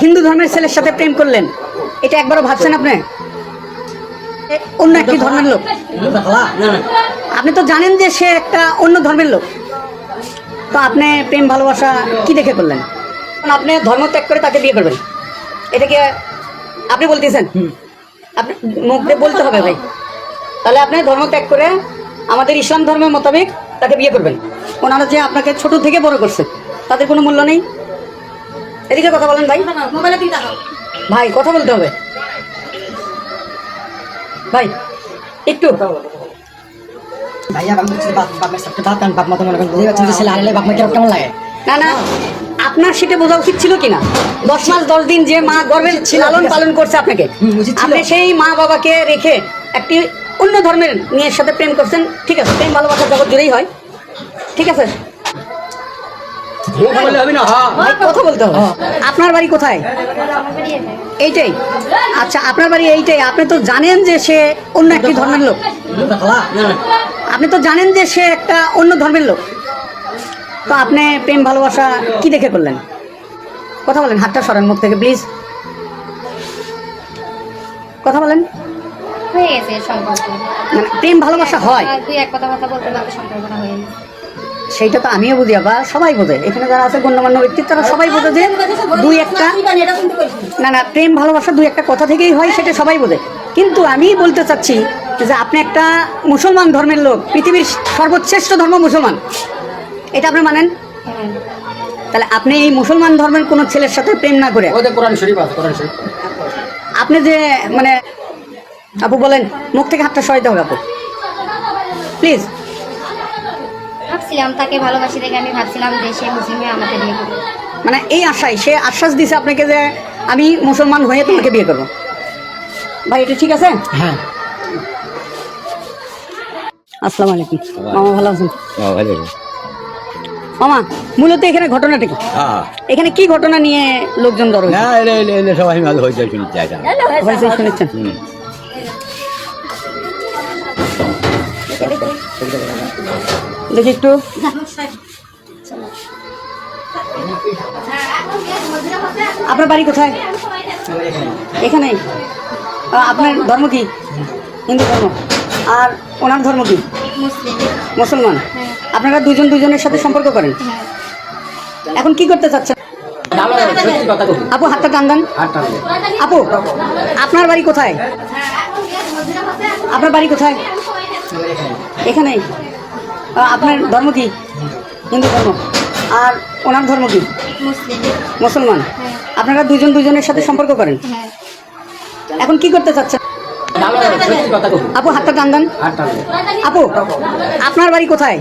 হিন্দু ধর্মের ছেলের সাথে প্রেম করলেন? এটা একবারও ভাবছেন আপনি? অন্য একটি ধর্মের লোক। আপনি তো জানেন যে সে একটা অন্য ধর্মের লোক। তো আপনি প্রেম ভালোবাসা কি দেখে করলেন? আপনি ধর্ম ত্যাগ করে তাকে বিয়ে করবেন। এটা কি আপনি বলতেছেন? আপনি মুখ দিয়ে বলতে হবে ভাই। তাহলে আপনি ধর্ম ত্যাগ করে আমাদের ইসলাম ধর্মের মোতাবেক তাকে বিয়ে করবেন। ওনারা যে আপনাকে ছোট থেকে বড় করছে তাদের কোনো মূল্য নেই? এদিকে কথা বলেন ভাই। ভাই কথা বলতে হবে। ভাই একটু। ভাইয়া বাপ বলছি বাপ সাথে বাপ কারণ বাপ মা মনে করেন বুঝতে পারছেন যে ছেলে হারালে বাপ মা কেমন লাগে? না না আপনার সেটা বোঝা উচিত ছিল কিনা? দশ মাস দশ দিন যে মা গর্ভের লালন পালন করছে আপনাকে। আপনি সেই মা বাবাকে রেখে একটি অন্য ধর্মের মেয়ের সাথে প্রেম করছেন ঠিক আছে প্রেম ভালোবাসা জগৎ জুড়েই হয় ঠিক আছে? কথা বলতে হবে। আপনার বাড়ি কোথায়? এইটাই। আচ্ছা আপনার বাড়ি এইটাই। আপনি তো জানেন যে সে অন্য একটি ধর্মের লোক। আপনি তো জানেন যে সে একটা অন্য ধর্মের লোক। তো আপনি প্রেম ভালোবাসা কি দেখে করলেন? কথা বলেন হাতটা সরেন মুখ থেকে প্লিজ কথা বলেন। হয়ে গেছে সম্পর্ক। মানে প্রেম ভালোবাসা হয়। আর দুই এক কথা কথা বলতে বলতে সম্পর্কটা হয়ে গেছে। সেইটা তো আমিও বুঝি আবার সবাই বোঝে। এখানে যারা আছে গণ্যমান্য ব্যক্তি তারা সবাই বোঝে যে দুই একটা না না প্রেম ভালোবাসা দুই একটা কথা থেকেই হয় সেটা সবাই বোঝে। কিন্তু আমি বলতে চাচ্ছি যে আপনি একটা মুসলমান ধর্মের লোক পৃথিবীর সর্বশ্রেষ্ঠ ধর্ম মুসলমান। এটা আপনি মানেন? তাহলে আপনি এই মুসলমান ধর্মের কোনো ছেলের সাথে প্রেম না করে আপনি যে মানে আপু বলেন মুখ থেকে হাতটা সরাইতে হবে আপু। প্লিজ ভাবছিলাম তাকে ভালোবাসি দেখে আমি ভাবছিলাম যে সে মুসলিম হয়ে আমাকে বিয়ে করবে। মানে এই আশায় সে আশ্বাস দিছে আপনাকে যে আমি মুসলমান হয়ে তোমাকে বিয়ে করব। ভাই এটা ঠিক আছে? হ্যাঁ। আসসালামু আলাইকুম। মামা ভালো আছেন? মামা মূলত এখানে ঘটনাটা কি? এখানে কি ঘটনা নিয়ে লোকজন হয়েছে? না এলে এলে এলে সবাই ভালো হয়েছে শুনি জায়গা হয়েছে শুনেছেন দেখি একটু। আপনার বাড়ি কোথায়? এখানে আপনার ধর্ম কি? হিন্দু ধর্ম। আর ওনার ধর্ম কি? মুসলমান। আপনারা দুজন দুজনের সাথে সম্পর্ক করেন? এখন কি করতে চাচ্ছেন? আপু, হাতটা টান দেন। আপু, আপনার বাড়ি কোথায়? আপনার বাড়ি কোথায়? এখানেই। আপনার ধর্ম কি? হিন্দু ধর্ম। আর ওনার ধর্ম কি? মুসলমান। হ্যাঁ। আপনারা দুজন দুজনের সাথে সম্পর্ক করেন? হ্যাঁ। এখন কি করতে চাচ্ছেন? ভালো সত্যি কথা বলি আপু হাতটা টান দেন। আপু আপনার বাড়ি কোথায়?